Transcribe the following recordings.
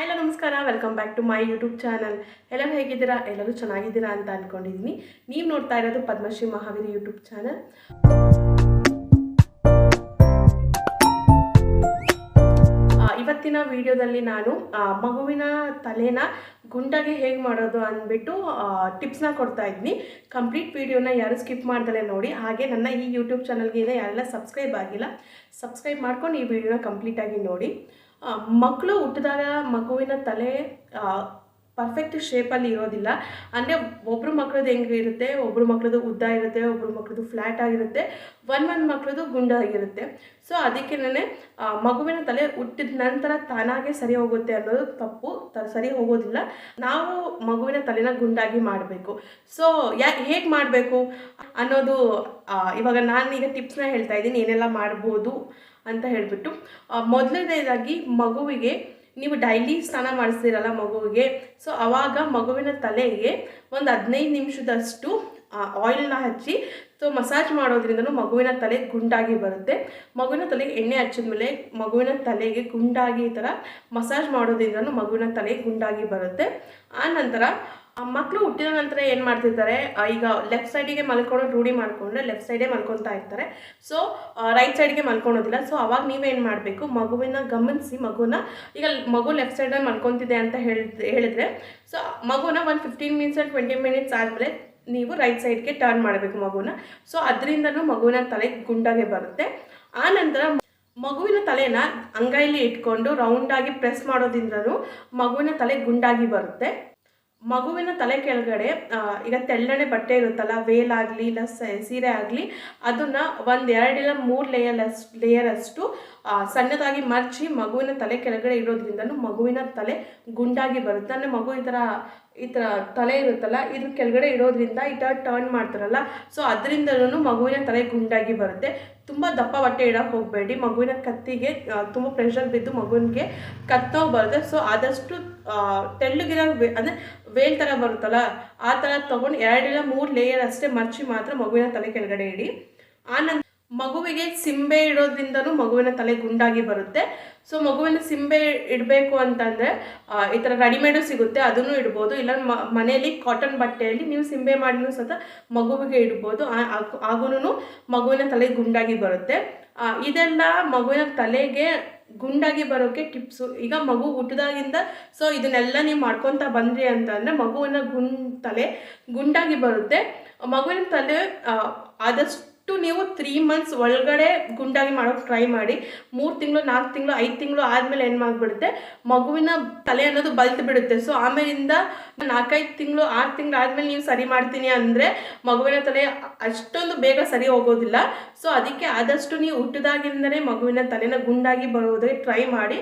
ಎಲ್ಲ ನಮಸ್ಕಾರ. Welcome back to my YouTube channel ಎಲ್ಲರೂ ಹೇಗಿದ್ದೀರಾ? ಎಲ್ಲರೂ ಚೆನ್ನಾಗಿದ್ದೀರಾ ಅಂತ ಅಂದ್ಕೊಂಡಿದ್ದೀನಿ ನೀವು ನೋಡ್ತಾ ಇರೋದು ಪದ್ಮಶ್ರೀ ಮಹಾವೀರ್ ಯೂಟ್ಯೂಬ್ ಚಾನಲ್ ಇವತ್ತಿನ ವಿಡಿಯೋದಲ್ಲಿ ನಾನು ಮಗುವಿನ ತಲೆನ ಗುಂಡಾಗಿ ಹೇಗೆ ಮಾಡೋದು ಅಂದ್ಬಿಟ್ಟು ಟಿಪ್ಸ್ನ ಕೊಡ್ತಾ ಇದ್ದೀನಿ ಕಂಪ್ಲೀಟ್ ವಿಡಿಯೋನ ಯಾರು ಸ್ಕಿಪ್ ಮಾಡ್ದಲೇ ನೋಡಿ. ಹಾಗೆ ನನ್ನ ಈ ಯೂಟ್ಯೂಬ್ ಚಾನಲ್ಗೆ ಯಾರೆಲ್ಲ ಸಬ್ಸ್ಕ್ರೈಬ್ ಆಗಿಲ್ಲ ಸಬ್ಸ್ಕ್ರೈಬ್ ಮಾಡ್ಕೊಂಡು ಈ ವಿಡಿಯೋನ ಕಂಪ್ಲೀಟಾಗಿ ನೋಡಿ. ಮಕ್ಕಳು ಹುಟ್ಟಿದಾಗ ಮಗುವಿನ ತಲೆ ಪರ್ಫೆಕ್ಟ್ ಶೇಪಲ್ಲಿ ಇರೋದಿಲ್ಲ. ಅಂದರೆ ಒಬ್ಬರು ಮಕ್ಳದ್ದು ಹೆಂಗೆ ಇರುತ್ತೆ ಒಬ್ಬರು ಮಕ್ಳದ್ದು ಉದ್ದ ಇರುತ್ತೆ ಒಬ್ಬರು ಮಕ್ಳದ್ದು ಫ್ಲ್ಯಾಟ್ ಆಗಿರುತ್ತೆ ಒನ್ ಒಂದು ಮಕ್ಳದ್ದು ಗುಂಡಾಗಿರುತ್ತೆ ಸೊ ಅದಕ್ಕೇನೆ ಮಗುವಿನ ತಲೆ ಹುಟ್ಟಿದ ನಂತರ ತಾನಾಗೆ ಸರಿ ಹೋಗುತ್ತೆ ಅನ್ನೋದು ತಪ್ಪು, ತ, ಸರಿ ಹೋಗೋದಿಲ್ಲ. ನಾವು ಮಗುವಿನ ತಲೆನ ಗುಂಡಾಗಿ ಮಾಡಬೇಕು. ಸೊ ಯಾ, ಹೇಗೆ ಮಾಡಬೇಕು ಅನ್ನೋದು ಇವಾಗ ನಾನು ಈಗ ಟಿಪ್ಸ್ನ ಹೇಳ್ತಾ ಇದ್ದೀನಿ, ಏನೆಲ್ಲ ಮಾಡ್ಬೋದು. ಅಂತ ಹೇಳಿಬಿಟ್ಟು ಮೊದಲನೇದಾಗಿ ಮಗುವಿಗೆ ನೀವು ಡೈಲಿ ಸ್ನಾನ ಮಾಡಿಸ್ತೀರಲ್ಲ ಮಗುವಿಗೆ, ಸೊ ಆವಾಗ ಮಗುವಿನ ತಲೆಗೆ ಒಂದು ಹದಿನೈದು ನಿಮಿಷದಷ್ಟು ಆಯಿಲ್ನ ಹಚ್ಚಿ, ಸೊ ಮಸಾಜ್ ಮಾಡೋದ್ರಿಂದನೂ ಮಗುವಿನ ತಲೆ ಗುಂಡಾಗಿ ಬರುತ್ತೆ. ಮಗುವಿನ ತಲೆಗೆ ಎಣ್ಣೆ ಹಚ್ಚಿದ್ಮೇಲೆ ಮಗುವಿನ ತಲೆಗೆ ಗುಂಡಾಗಿ ಈ ಥರ ಮಸಾಜ್ ಮಾಡೋದ್ರಿಂದನೂ ಮಗುವಿನ ತಲೆ ಗುಂಡಾಗಿ ಬರುತ್ತೆ. ಆ ನಂತರ ಮಕ್ಕಳು ಹುಟ್ಟಿದ ನಂತರ ಏನು ಮಾಡ್ತಿರ್ತಾರೆ? ಈಗ ಲೆಫ್ಟ್ ಸೈಡಿಗೆ ಮಲ್ಕೊಂಡು ರೂಢಿ ಮಾಡಿಕೊಂಡ್ರೆ ಲೆಫ್ಟ್ ಸೈಡೇ ಮಲ್ಕೊತಾ ಇರ್ತಾರೆ. ಸೊ ರೈಟ್ ಸೈಡ್ಗೆ ಮಲ್ಕೊಳೋದಿಲ್ಲ. ಸೊ ಅವಾಗ ನೀವೇನು ಮಾಡಬೇಕು? ಮಗುವಿನ ಗಮನಿಸಿ, ಮಗುನ, ಈಗ ಮಗು ಲೆಫ್ಟ್ ಸೈಡಲ್ಲಿ ಮಲ್ಕೊತಿದೆ ಅಂತ ಹೇಳಿದ್ ಹೇಳಿದ್ರೆ ಸೊ ಮಗುನ ಒಂದು ಫಿಫ್ಟೀನ್ ಮಿನಿಟ್ಸ್ ಟ್ವೆಂಟಿ ಮಿನಿಟ್ಸ್ ಆದಮೇಲೆ ನೀವು ರೈಟ್ ಸೈಡ್ಗೆ ಟರ್ನ್ ಮಾಡಬೇಕು ಮಗುನ. ಸೊ ಅದರಿಂದನೂ ಮಗುವಿನ ತಲೆ ಗುಂಡಾಗೆ ಬರುತ್ತೆ. ಆ ನಂತರ ಮಗುವಿನ ತಲೆನ ಅಂಗೈಲಿ ಇಟ್ಕೊಂಡು ರೌಂಡಾಗಿ ಪ್ರೆಸ್ ಮಾಡೋದ್ರಿಂದನೂ ಮಗುವಿನ ತಲೆ ಗುಂಡಾಗಿ ಬರುತ್ತೆ. ಮಗುವಿನ ತಲೆ ಕೆಳಗಡೆ ಈಗ ತೆಳ್ಳನೆ ಬಟ್ಟೆ ಇರುತ್ತಲ್ಲ, ವೇಲ್ ಆಗಲಿ, ಇಲ್ಲ ಸೀರೆ ಆಗಲಿ, ಅದನ್ನು ಒಂದು ಎರಡಿಲ್ಲ ಮೂರು ಲೇಯರ್ ಅಷ್ಟು ಲೇಯರ್ ಅಷ್ಟು ಸಣ್ಣದಾಗಿ ಮರ್ಚಿ ಮಗುವಿನ ತಲೆ ಕೆಳಗಡೆ ಇರೋದ್ರಿಂದಲೂ ಮಗುವಿನ ತಲೆ ಗುಂಡಾಗಿ ಬರುತ್ತೆ. ಅಂದರೆ ಮಗು ಈ ಥರ ಈ ಥರ ತಲೆ ಇರುತ್ತಲ್ಲ ಇದ್ರ ಕೆಳಗಡೆ ಇಡೋದ್ರಿಂದ ಈ ಥರ ಟರ್ನ್ ಮಾಡ್ತಾರಲ್ಲ ಸೊ ಅದರಿಂದಲೂ ಮಗುವಿನ ತಲೆ ಗುಂಡಾಗಿ ಬರುತ್ತೆ. ತುಂಬ ದಪ್ಪ ಬಟ್ಟೆ ಇಡೋಕೆ ಹೋಗಬೇಡಿ, ಮಗುವಿನ ಕತ್ತಿಗೆ ತುಂಬ ಪ್ರೆಷರ್ ಬಿದ್ದು ಮಗುವಿಗೆ ಕತ್ತೋಗಿ ಬರುತ್ತೆ. ಸೊ ಆದಷ್ಟು ತೆಳ್ಳಗಿರೋ ವೇ, ಅಂದರೆ ವೇಲ್ ಥರ ಬರುತ್ತಲ್ಲ, ಆ ಥರ ತೊಗೊಂಡು ಎರಡಿಲ್ಲ ಮೂರು ಲೇಯರ್ ಅಷ್ಟೇ ಮರ್ಚಿ ಮಾತ್ರ ಮಗುವಿನ ತಲೆ ಕೆಳಗಡೆ ಇಡಿ. ಆನಂತರ ಮಗುವಿಗೆ ಸಿಂಬೆ ಇಡೋದ್ರಿಂದನೂ ಮಗುವಿನ ತಲೆ ಗುಂಡಾಗಿ ಬರುತ್ತೆ. ಸೊ ಮಗುವಿನ ಸಿಂಬೆ ಇಡಬೇಕು ಅಂತಂದರೆ ಈ ಥರ ರೆಡಿಮೇಡು ಸಿಗುತ್ತೆ, ಅದನ್ನು ಇಡ್ಬೋದು. ಇಲ್ಲ ಮನೆಯಲ್ಲಿ ಕಾಟನ್ ಬಟ್ಟೆಯಲ್ಲಿ ನೀವು ಸಿಂಬೆ ಮಾಡಿನೂ ಸಹ ಮಗುವಿಗೆ ಇಡ್ಬೋದು. ಆಗೂ ಮಗುವಿನ ತಲೆ ಗುಂಡಾಗಿ ಬರುತ್ತೆ. ಇದೆಲ್ಲ ಮಗುವಿನ ತಲೆಗೆ ಗುಂಡಾಗಿ ಬರೋಕ್ಕೆ ಟಿಪ್ಸು. ಈಗ ಮಗು ಹುಟ್ಟಿದಾಗಿಂದ, ಸೊ, ಇದನ್ನೆಲ್ಲ ನೀವು ಮಾಡ್ಕೊತಾ ಬಂದ್ರಿ ಅಂತಂದರೆ, ಮಗುವಿನ ಗುಂಡ್, ತಲೆ ಗುಂಡಾಗಿ ಬರುತ್ತೆ. ಮಗುವಿನ ತಲೆ ಆದಷ್ಟು ನೀವು ತ್ರೀ ಮಂತ್ಸ್ ಒಳಗಡೆ ಗುಂಡಾಗಿ ಮಾಡೋಕೆ ಟ್ರೈ ಮಾಡಿ, ಮೂರು ತಿಂಗಳು, ನಾಲ್ಕು ತಿಂಗಳು, ಐದು ತಿಂಗಳು ಆದಮೇಲೆ ಏನು ಮಾಡಿಬಿಡುತ್ತೆ? ಮಗುವಿನ ತಲೆ ಅನ್ನೋದು ಬಲ್ತು ಬಿಡುತ್ತೆ. ಸೊ ಆಮೇಲಿಂದ ನಾಲ್ಕೈದು ತಿಂಗಳು, ಆರು ತಿಂಗಳು ಆದಮೇಲೆ ನೀವು ಸರಿ ಮಾಡ್ತೀನಿ ಅಂದರೆ ಮಗುವಿನ ತಲೆ ಅಷ್ಟೊಂದು ಬೇಗ ಸರಿ ಹೋಗೋದಿಲ್ಲ. ಸೊ ಅದಕ್ಕೆ ಆದಷ್ಟು ನೀವು ಹುಟ್ಟಿದಾಗಿಂದನೇ ಮಗುವಿನ ತಲೆನ ಗುಂಡಾಗಿ ಬರೋದಕ್ಕೆ ಟ್ರೈ ಮಾಡಿ.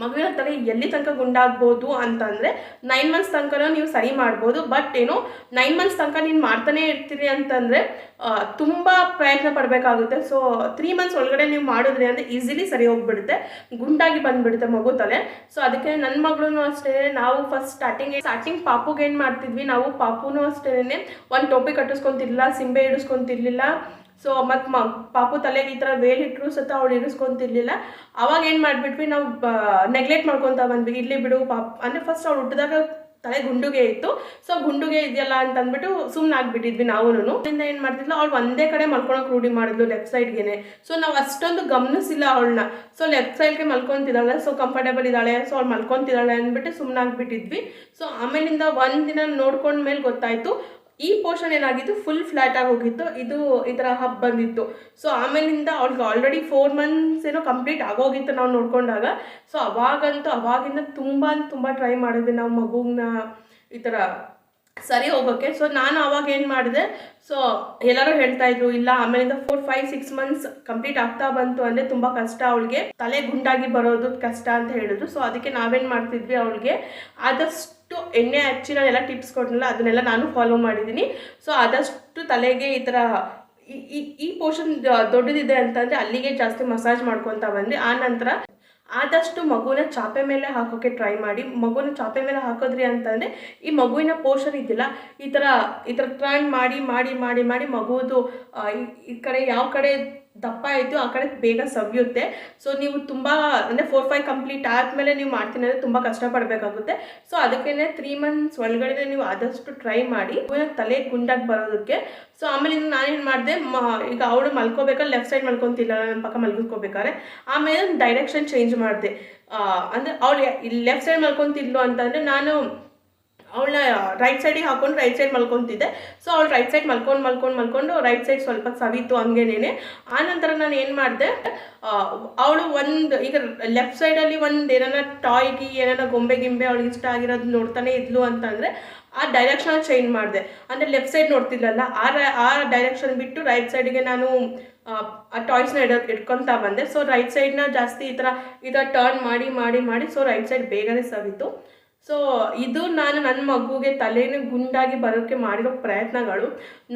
ಮಗುವಿನ ತಲೆ ಎಲ್ಲಿ ತನಕ ಗುಂಡಾಗ್ಬೋದು ಅಂತಂದರೆ ನೈನ್ ಮಂತ್ಸ್ ತನಕ ನೀವು ಸರಿ ಮಾಡ್ಬೋದು. ಬಟ್ ಏನು ನೈನ್ ಮಂತ್ಸ್ ತನಕ ನೀನು ಮಾಡ್ತಾನೆ ಇರ್ತೀರಿ ಅಂತಂದರೆ ತುಂಬ ಪ್ರಯತ್ನ ಪಡಬೇಕಾಗುತ್ತೆ. ಸೊ ತ್ರೀ ಮಂತ್ಸ್ ಒಳಗಡೆ ನೀವು ಮಾಡಿದ್ರೆ ಅಂದರೆ ಈಸಿಲಿ ಸರಿ ಹೋಗ್ಬಿಡುತ್ತೆ. ಗುಂಡಾಗಿ ಬಂದುಬಿಡುತ್ತೆ ಮಗು ತಲೆ. ಸೊ ಅದಕ್ಕೆ ನನ್ನ ಮಗಳೂ ಅಷ್ಟೇ, ನಾವು ಫಸ್ಟ್ ಸ್ಟಾರ್ಟಿಂಗ್ ಸ್ಟಾರ್ಟಿಂಗ್ ಪಾಪುಗೆ ಏನು ಮಾಡ್ತಿದ್ವಿ? ನಾವು ಪಾಪುನೂ ಅಷ್ಟೇ ಒಂದು ಟೋಪಿ ಕಟ್ಟಿಸ್ಕೊತಿರ್ಲಿಲ್ಲ ಸಿಂಬೆ ಇಡಿಸ್ಕೊತಿರ್ಲಿಲ್ಲ ಸೊ ಮತ್ತು ಮ, ಪಾಪು ತಲೆಗೆ ಈ ಥರ ವೇಲ್ ಇಟ್ಟರು ಸತ ಅವಳು ಇರಿಸ್ಕೊಂತಿರ್ಲಿಲ್ಲ. ಅವಾಗ ಏನು ಮಾಡಿಬಿಟ್ವಿ, ನಾವು ನೆಗ್ಲೆಕ್ಟ್ ಮಾಡ್ಕೊತಾ ಬಂದ್ವಿ. ಇಲ್ಲಿ ಬಿಡು ಪಾಪ, ಅಂದರೆ ಫಸ್ಟ್ ಅವ್ಳು ಹುಟ್ಟಿದಾಗ ತಲೆ ಗುಂಡುಗೆ ಇತ್ತು. ಸೊ ಗುಂಡುಗೆ ಇದೆಯಲ್ಲ ಅಂತ ಅಂದ್ಬಿಟ್ಟು ಸುಮ್ಮನೆ ಆಗ್ಬಿಟ್ಟಿದ್ವಿ ನಾವು ಅದರಿಂದ ಏನು ಮಾಡ್ತಿದ್ಲು, ಅವಳು ಒಂದೇ ಕಡೆ ಮಲ್ಕೊಳಕ್ಕೆ ರೂಢಿ ಮಾಡಿದ್ಲು ಲೆಫ್ಟ್ ಸೈಡ್ಗೆ ಸೊ ನಾವು ಅಷ್ಟೊಂದು ಗಮನಿಸಿಲ್ಲ ಅವಳನ್ನ. ಸೊ ಲೆಫ್ಟ್ ಸೈಡ್ಗೆ ಮಲ್ಕೊತಿದ್ದಾಳೆ. ಸೊ ಕಂಫರ್ಟೇಬಲ್ ಇದ್ದಾಳೆ. ಸೊ ಅವ್ಳು ಮಲ್ಕೊತಿದ್ದಾಳೆ ಅಂದ್ಬಿಟ್ಟು ಸುಮ್ಮನೆ ಆಗ್ಬಿಟ್ಟಿದ್ವಿ. ಸೊ ಆಮೇಲಿಂದ ಒಂದು ದಿನ ನೋಡ್ಕೊಂಡ್ಮೇಲೆ ಗೊತ್ತಾಯಿತು ಈ ಪೋರ್ಷನ್ ಏನಾಗಿತ್ತು? ಫುಲ್ ಫ್ಲ್ಯಾಟ್ ಆಗಿ ಹೋಗಿತ್ತು. ಇದು ಈ ಥರ ಹಬ್ ಬಂದಿತ್ತು. ಸೊ ಆಮೇಲಿಂದ ಅವ್ಳಿಗೆ ಆಲ್ರೆಡಿ ಫೋರ್ ಮಂತ್ಸ್ ಏನೋ ಕಂಪ್ಲೀಟ್ ಆಗೋಗಿತ್ತು ನಾವು ನೋಡ್ಕೊಂಡಾಗ. ಸೊ ಅವಾಗಂತೂ, ಅವಾಗಿಂದ ತುಂಬ ತುಂಬ ಟ್ರೈ ಮಾಡಿದ್ವಿ ನಾವು ಮಗುನ ಈ ಥರ ಸರಿ ಹೋಗೋಕ್ಕೆ ಸೊ ನಾನು ಅವಾಗ ಏನು ಮಾಡಿದೆ? ಸೊ ಎಲ್ಲರೂ ಹೇಳ್ತಾ ಇದ್ರು, ಇಲ್ಲ, ಆಮೇಲಿಂದ four five six months complete ಆಗ್ತಾ ಬಂತು ಅಂದರೆ ತುಂಬ ಕಷ್ಟ ಅವಳಿಗೆ. ತಲೆ ಗುಂಡಾಗಿ ಬರೋದು ಕಷ್ಟ ಅಂತ ಹೇಳಿದ್ರು. ಸೊ ಅದಕ್ಕೆ ನಾವೇನು ಮಾಡ್ತಿದ್ವಿ ಅವಳಿಗೆ? ಆದಷ್ಟು ಎಣ್ಣೆ ಹಚ್ಚಿ ನಾನೆಲ್ಲ ಟಿಪ್ಸ್ ಕೊಟ್ಟನಲ್ಲ ಅದನ್ನೆಲ್ಲ ನಾನು ಫಾಲೋ ಮಾಡಿದ್ದೀನಿ. ಸೊ ಆದಷ್ಟು ತಲೆಗೆ ಈ ಥರ ಈ- ಈ ಪೋರ್ಷನ್ ದೊಡ್ಡದಿದೆ ಅಂತಂದರೆ ಅಲ್ಲಿಗೆ ಜಾಸ್ತಿ ಮಸಾಜ್ ಮಾಡ್ಕೊತಾ ಬಂದೆ. ಆ ನಂತರ ಆದಷ್ಟು ಮಗುವಿನ ಚಾಪೆ ಮೇಲೆ ಹಾಕೋಕ್ಕೆ ಟ್ರೈ ಮಾಡಿ. ಮಗುವಿನ ಚಾಪೆ ಮೇಲೆ ಹಾಕೋದ್ರಿ ಅಂತಂದರೆ, ಈ ಮಗುವಿನ ಪೋರ್ಷನ್ ಇದೆಯಲ್ಲ ಈ ಥರ ಈ ಥರ ಟರ್ನ್ ಮಾಡಿ ಮಾಡಿ ಮಾಡಿ ಮಾಡಿ ಮಗುವುದು ಈ ಕಡೆ ಯಾವ ಕಡೆ ದಪ್ಪ ಆಯಿತು ಆ ಕಡೆ ಬೇಗ ಸವಿಯುತ್ತೆ. ಸೊ ನೀವು ತುಂಬ, ಅಂದರೆ ಫೋರ್ ಫೈವ್ ಕಂಪ್ಲೀಟ್ ಆದಮೇಲೆ ನೀವು ಮಾಡ್ತೀನಿ ಅಂದರೆ ತುಂಬ ಕಷ್ಟಪಡಬೇಕಾಗುತ್ತೆ. ಸೊ ಅದಕ್ಕೇ ತ್ರೀ ಮಂತ್ಸ್ ಒಳಗಡೆ ನೀವು ಆದಷ್ಟು ಟ್ರೈ ಮಾಡಿ. ತಲೆ ಗುಂಡಾಗಿ ಬರೋದಕ್ಕೆ. ಸೊ ಆಮೇಲೆ ನಾನೇನು ಮಾಡಿದೆ ಈಗ ಅವಳು ಮಲ್ಕೋಬೇಕಾದ್ರೆ ಲೆಫ್ಟ್ ಸೈಡ್ ಮಲ್ಕೊತಿಲ್ಲ, ನನ್ನ ಪಕ್ಕ ಮಲ್ಕೋಬೇಕಾದ್ರೆ ಆಮೇಲೆ ಡೈರೆಕ್ಷನ್ ಚೇಂಜ್ ಮಾಡಿದೆ. ಅಂದರೆ ಅವಳು ಲೆಫ್ಟ್ ಸೈಡ್ ಮಲ್ಕೊತಿದ್ಲು ಅಂತಂದರೆ ನಾನು ಅವಳನ್ನ ರೈಟ್ ಸೈಡಿಗೆ ಹಾಕೊಂಡು ರೈಟ್ ಸೈಡ್ ಮಲ್ಕೊತಿದ್ದೆ. ಸೊ ಅವಳು ರೈಟ್ ಸೈಡ್ ಮಲ್ಕೊಂಡು ಮಲ್ಕೊಂಡು ಮಲ್ಕೊಂಡು ರೈಟ್ ಸೈಡ್ ಸ್ವಲ್ಪ ಸವಿತು ಹಂಗೇನೇನೆ. ಆ ನಂತರ ನಾನು ಏನು ಮಾಡಿದೆ ಅವಳು ಒಂದು, ಈಗ ಲೆಫ್ಟ್ ಸೈಡಲ್ಲಿ ಒಂದು ಏನಾರ ಟಾಯ್ಗಿ ಏನಾರ ಗೊಂಬೆ ಗಿಂಬೆ ಅವಳಿಗೆ ಇಷ್ಟ ಆಗಿರೋದು ನೋಡ್ತಾನೆ ಇದ್ಲು ಅಂತಂದರೆ, ಆ ಡೈರೆಕ್ಷನ್ ಚೇಂಜ್ ಮಾಡಿದೆ. ಅಂದರೆ ಲೆಫ್ಟ್ ಸೈಡ್ ನೋಡ್ತಿದ್ಲಲ್ಲ, ಆ ಆ ಡೈರೆಕ್ಷನ್ ಬಿಟ್ಟು ರೈಟ್ ಸೈಡ್ಗೆ ನಾನು, ಆ ಟಾಯ್ಸ್ನ ಇಡ, ಇಟ್ಕೊತಾ ಬಂದೆ. ಸೊ ರೈಟ್ ಸೈಡ್ನ ಜಾಸ್ತಿ ಈ ಥರ ಈ ಥರ ಟರ್ನ್ ಮಾಡಿ ಮಾಡಿ ಮಾಡಿ ಸೊ ರೈಟ್ ಸೈಡ್ ಬೇಗನೆ ಸವಿತು. ಸೊ ಇದು ನಾನು ನನ್ನ ಮಗುಗೆ ತಲೆನ ಗುಂಡಾಗಿ ಬರೋಕ್ಕೆ ಮಾಡಿರೋ ಪ್ರಯತ್ನಗಳು.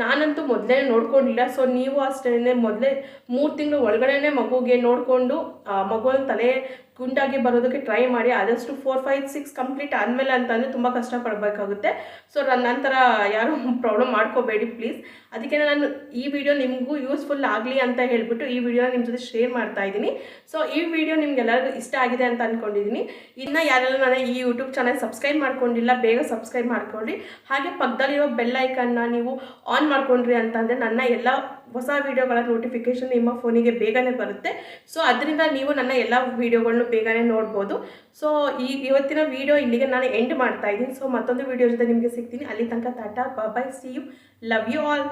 ನಾನಂತೂ ಮೊದಲೇ ನೋಡ್ಕೊಂಡಿಲ್ಲ. ಸೊ ನೀವು ಅಷ್ಟೇ ಮೊದಲೇ ಮೂರು ತಿಂಗಳು ಒಳಗಡೆನೆ ಮಗುಗೆ ನೋಡಿಕೊಂಡು ಮಗುವಿನ ತಲೆ ಗುಂಡಾಗಿ ಬರೋದಕ್ಕೆ ಟ್ರೈ ಮಾಡಿ ಆದಷ್ಟು ಫೋರ್ ಫೈವ್ ಸಿಕ್ಸ್ ಕಂಪ್ಲೀಟ್ ಆದಮೇಲೆ ಅಂತಂದರೆ ತುಂಬ ಕಷ್ಟಪಡಬೇಕಾಗುತ್ತೆ. ಸೊ ನಂತರ ಯಾರೂ ಪ್ರಾಬ್ಲಮ್ ಮಾಡ್ಕೋಬೇಡಿ ಪ್ಲೀಸ್ ಅದಕ್ಕೆ ನಾನು ಈ ವಿಡಿಯೋ ನಿಮಗೂ ಯೂಸ್ಫುಲ್ ಆಗಲಿ ಅಂತ ಹೇಳ್ಬಿಟ್ಟು ಈ ವಿಡಿಯೋನ ನಿಮ್ಮ ಜೊತೆ ಶೇರ್ ಮಾಡ್ತಾ ಇದ್ದೀನಿ. ಸೊ ಈ ವಿಡಿಯೋ ನಿಮ್ಗೆಲ್ಲರಿಗೂ ಇಷ್ಟ ಆಗಿದೆ ಅಂತ ಅಂದ್ಕೊಂಡಿದ್ದೀನಿ ಇನ್ನು ಯಾರೆಲ್ಲ ನಾನು ಈ ಯೂಟ್ಯೂಬ್ ಚಾನಲ್ ಸಬ್ಸ್ಕ್ರೈಬ್ ಮಾಡ್ಕೊಂಡಿಲ್ಲ, ಬೇಗ ಸಬ್ಸ್ಕ್ರೈಬ್ ಮಾಡ್ಕೊಳ್ಳಿ. ಹಾಗೆ ಪಕ್ಕದಲ್ಲಿರೋ ಬೆಲ್ ಐಕನ್ನ ನೀವು ಆನ್ ಮಾಡ್ಕೊಂಡ್ರಿ ಅಂತಂದರೆ ನನ್ನ ಎಲ್ಲ ಹೊಸ ವೀಡಿಯೋಗಳ ನೋಟಿಫಿಕೇಷನ್ ನಿಮ್ಮ ಫೋನಿಗೆ ಬೇಗನೆ ಬರುತ್ತೆ. ಸೊ ಅದರಿಂದ ನೀವು ನನ್ನ ಎಲ್ಲ ವೀಡಿಯೋಗಳನ್ನು ಬೇಗನೆ ನೋಡ್ಬೋದು. ಸೊ ಈ ಇವತ್ತಿನ ವಿಡಿಯೋ ಇಲ್ಲಿಗೆ ನಾನು ಎಂಡ್ ಮಾಡ್ತಾ ಇದ್ದೀನಿ. ಸೊ ಮತ್ತೊಂದು ವೀಡಿಯೋ ಜೊತೆ ನಿಮಗೆ ಸಿಗ್ತೀನಿ. ಅಲ್ಲಿ ತನಕ tata bye see you love you all